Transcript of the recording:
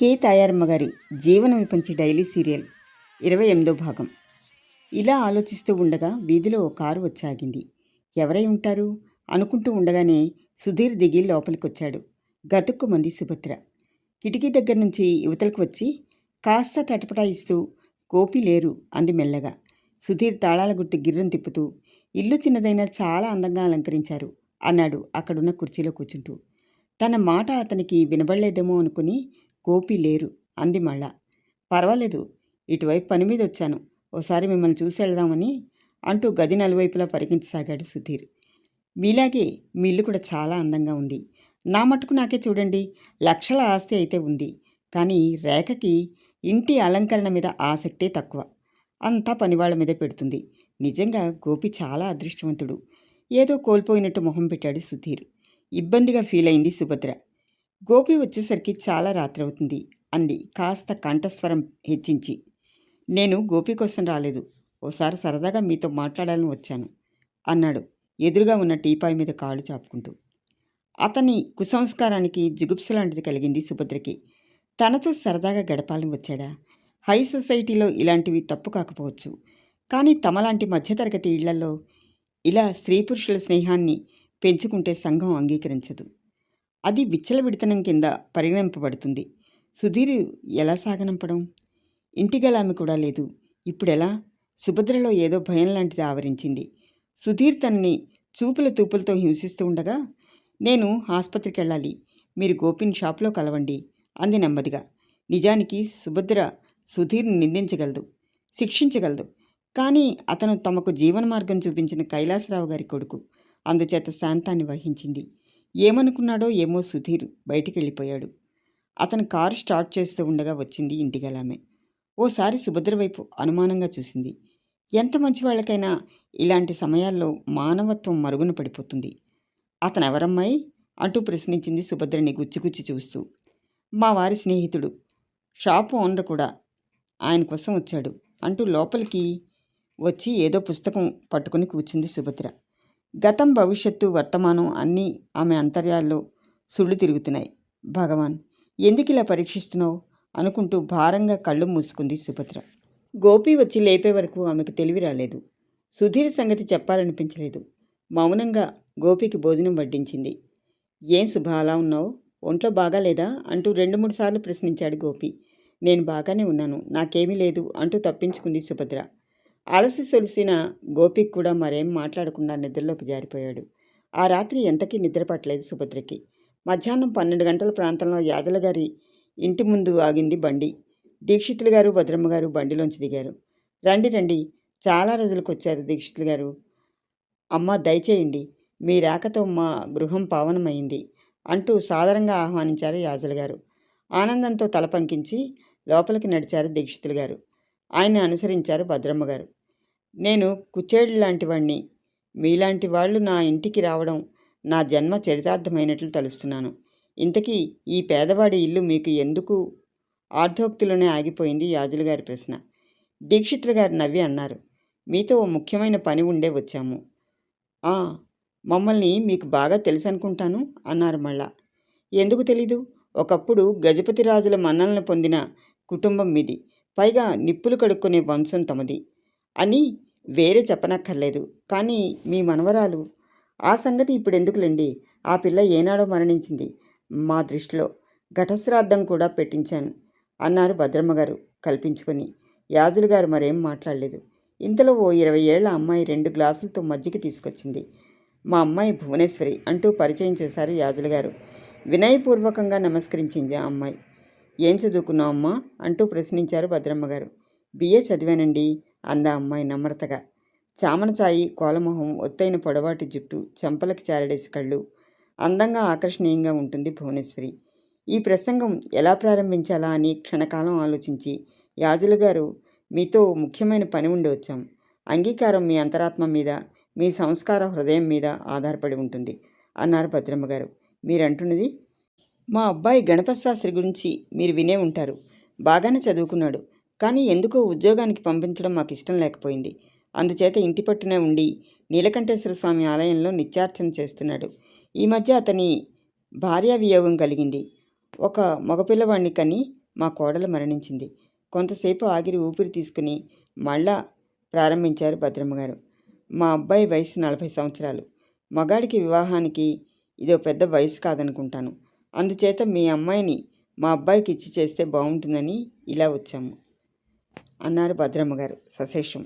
కే తాయారమ్మ గారి జీవన విపంచి daily serial ఇరవై ఎనిమిదో భాగం. ఇలా ఆలోచిస్తూ ఉండగా వీధిలో ఓ కారు వచ్చాగింది. ఎవరై ఉంటారు? అనుకుంటూ ఉండగానే సుధీర్ దిగి లోపలికి వచ్చాడు గతుక్కు మంది సుభద్ర. కిటికీ దగ్గర నుంచి యువతలకు వచ్చి కాస్త తటపటాయిస్తూ గోపి లేరు అంది మెల్లగా. సుధీర్ తాళాల గుర్తు గిర్రం తిప్పుతూ ఇల్లు చిన్నదైనా చాలా అందంగా అలంకరించారు అన్నాడు అక్కడున్న కుర్చీలో కూర్చుంటూ. తన మాట అతనికి వినబడలేదేమో అనుకుని గోపి లేరు అంది మళ్ళా. పర్వాలేదు ఇటువైపు పని మీద వచ్చాను. ఓసారి మిమ్మల్ని చూసి వెళ్దామని అంటూ గది నలువైపులా పరిగించసాగాడు సుధీర్. మీలాగే మీ ఇల్లు కూడా చాలా అందంగా ఉంది. నా మటుకు నాకే చూడండి లక్షల ఆస్తి అయితే ఉంది. కానీ రేఖకి ఇంటి అలంకరణ మీద ఆసక్తే తక్కువ. అంతా పనివాళ్ళ మీద పెడుతుంది. నిజంగా గోపి చాలా అదృష్టవంతుడు. ఏదో కోల్పోయినట్టు మొహం పెట్టాడు సుధీర్. ఇబ్బందిగా ఫీల్ అయింది సుభద్ర. గోపి వచ్చేసరికి చాలా రాత్రి అవుతుంది అంది. కాస్త కంఠస్వరం హెచ్చించి. నేను గోపి కోసం రాలేదు. ఓసారి సరదాగా మీతో మాట్లాడాలని వచ్చాను అన్నాడు ఎదురుగా ఉన్న టీపాయ్ మీద కాళ్ళు చాపుకుంటూ. అతని కుసంస్కారానికి జుగుప్స లాంటిది కలిగింది సుభద్రకి. తనతో సరదాగా గడపాలని వచ్చాడా? హై సొసైటీలో ఇలాంటివి తప్పు కాకపోవచ్చు. కానీ తమలాంటి మధ్యతరగతి ఇళ్ళలో ఇలా స్త్రీ పురుషుల స్నేహాన్ని పెంచుకుంటే సంఘం అంగీకరించదు. అది విచ్చలవిడితనం కింద పరిగణింపబడుతుంది. సుధీర్ ఎలా సాగనంపడం? ఇంటిగల ఆమె కూడా లేదు. ఇప్పుడెలా? సుభద్రలో ఏదో భయం లాంటిది ఆవరించింది. సుధీర్ తనని చూపుల తూపులతో హింసిస్తూ ఉండగా నేను ఆసుపత్రికి వెళ్ళాలి మీరు గోపిన్ షాప్లో కలవండి అంది నెమ్మదిగా. నిజానికి సుభద్ర సుధీర్ని నిందించగలదు శిక్షించగలదు. కానీ అతను తమకు జీవన మార్గం చూపించిన కైలాసరావు గారి కొడుకు. అందుచేత శాంతాన్ని వహించింది. ఏమనుకున్నాడో ఏమో సుధీర్ బయటికి వెళ్ళిపోయాడు అతను కారు స్టార్ట్ చేస్తూ ఉండగా వచ్చింది ఇంటిగలామె. ఓసారి సుభద్ర వైపు అనుమానంగా చూసింది. ఎంత మంచి వాళ్ళకైనా ఇలాంటి సమయాల్లో మానవత్వం మరుగున పడిపోతుంది. అతను ఎవరమ్మాయి అంటూ ప్రశ్నించింది సుభద్రని గుచ్చిగుచ్చి చూస్తూ. మా వారి స్నేహితుడు. షాపు ఓనర్ కూడా. ఆయన కోసం వచ్చాడు. అంటూ లోపలికి వచ్చి ఏదో పుస్తకం పట్టుకుని కూర్చుంది సుభద్ర. గతం భవిష్యత్తు వర్తమానం అన్నీ ఆమె అంతర్యాల్లో సుళ్ళు తిరుగుతున్నాయి. భగవాన్ ఎందుకు ఇలా పరీక్షిస్తున్నావు? అనుకుంటూ భారంగా కళ్ళు మూసుకుంది సుభద్ర. గోపి వచ్చి లేపే వరకు ఆమెకు తెలివి రాలేదు. సుధీర్ సంగతి చెప్పాలనిపించలేదు. మౌనంగా గోపికి భోజనం వడ్డించింది. ఏం శుభ అలా ఉన్నావు? ఒంట్లో బాగాలేదా? అంటూ రెండు మూడు సార్లు ప్రశ్నించాడు గోపి. నేను బాగానే ఉన్నాను. నాకేమీ లేదు అంటూ తప్పించుకుంది సుభద్ర. అలసి సొలిసిన గోపిక్ కూడా మరేం మాట్లాడకుండా నిద్రలోకి జారిపోయాడు. ఆ రాత్రి ఎంతకీ నిద్ర పట్టలేదు సుభద్రకి. మధ్యాహ్నం పన్నెండు గంటల ప్రాంతంలో యాదల గారి ఇంటి ముందు ఆగింది బండి. దీక్షితులు గారు భద్రమ్మ గారు బండిలోంచి దిగారు. రండి రండి. చాలా రోజులకు వచ్చారు దీక్షితులు గారు. అమ్మ దయచేయండి. మీ రాకతో మా గృహం పావనమైంది అంటూ సాదరంగా ఆహ్వానించారు యాజల గారు. ఆనందంతో తల పంకించి లోపలికి నడిచారు దీక్షితులు గారు. ఆయన అనుసరించారు భద్రమ్మ గారు. నేను కుచ్చేడు లాంటివాణ్ణి. మీలాంటి వాళ్ళు నా ఇంటికి రావడం నా జన్మ చరితార్థమైనట్లు తలుస్తున్నాను. ఇంతకీ ఈ పేదవాడి ఇల్లు మీకు ఎందుకు? ఆర్ధోక్తిలోనే ఆగిపోయింది యాజులు గారి ప్రశ్న. దీక్షితులు గారు నవ్వి అన్నారు. మీతో ఓ ముఖ్యమైన పని ఉండే వచ్చాము. ఆ మమ్మల్ని మీకు బాగా తెలుసు అనుకుంటాను అన్నారు మళ్ళా. ఎందుకు తెలీదు? ఒకప్పుడు గజపతి రాజుల మన్నలను పొందిన కుటుంబం మీది. పైగా నిప్పులు కడుక్కునే వంశం తమది. అని వేరే చెప్పనక్కర్లేదు. కానీ మీ మనవరాలు ఆ సంగతి ఇప్పుడు ఎందుకులేండి ఆ పిల్ల ఏనాడో మరణించింది. మా దృష్టిలో ఘటశ్రాద్ధం కూడా పెట్టించాను అన్నారు భద్రమ్మ గారు కల్పించుకొని. యాజులు గారు మరేం మాట్లాడలేదు. ఇంతలో ఓ ఇరవై ఏళ్ళ అమ్మాయి రెండు గ్లాసులతో మజ్జిగ తీసుకొచ్చింది. మా అమ్మాయి భువనేశ్వరి అంటూ పరిచయం చేశారు యాజులు గారు. వినయపూర్వకంగా నమస్కరించింది ఆ అమ్మాయి. ఏం చదువుకున్నావు అమ్మా అంటూ ప్రశ్నించారు భద్రమ్మ గారు. బిఏ చదివానండి? అందా అమ్మాయి నమ్రతగా. చామనసాయి కోలమొహం ఒత్తైన పొడవాటి జుట్టు చెంపలకి చారడేసి కళ్ళు అందంగా ఆకర్షణీయంగా ఉంటుంది భువనేశ్వరి. ఈ ప్రసంగం ఎలా ప్రారంభించాలా అని క్షణకాలం ఆలోచించి యాజులు గారు మీతో ముఖ్యమైన పని ఉండి వచ్చాం. అంగీకారం మీ అంతరాత్మ మీద మీ సంస్కార హృదయం మీద ఆధారపడి ఉంటుంది అన్నారు భద్రమ్మ గారు. మీరంటున్నది? మా అబ్బాయి గణపతి శాస్త్రి గురించి మీరు వినే ఉంటారు. బాగానే చదువుకున్నాడు. కానీ ఎందుకో ఉద్యోగానికి పంపించడం మాకు ఇష్టం లేకపోయింది. అందుచేత ఇంటి పట్టునే ఉండి నీలకంఠేశ్వర స్వామి ఆలయంలో నిత్యార్చన చేస్తున్నాడు. ఈ మధ్య అతని భార్యా వియోగం కలిగింది. ఒక మగపిల్లవాడిని కని మా కోడలు మరణించింది. కొంతసేపు ఆగిరి ఊపిరి తీసుకుని మళ్ళా ప్రారంభించారు భద్రమ్మగారు మా అబ్బాయి వయసు నలభై సంవత్సరాలు. మగాడికి వివాహానికి ఇదో పెద్ద వయసు కాదనుకుంటాను. అందుచేత మీ అమ్మాయిని మా అబ్బాయికి ఇచ్చి చేస్తే బాగుంటుందని ఇలా వచ్చాము. అన్నారు భద్రమ్మ గారు. సశేషం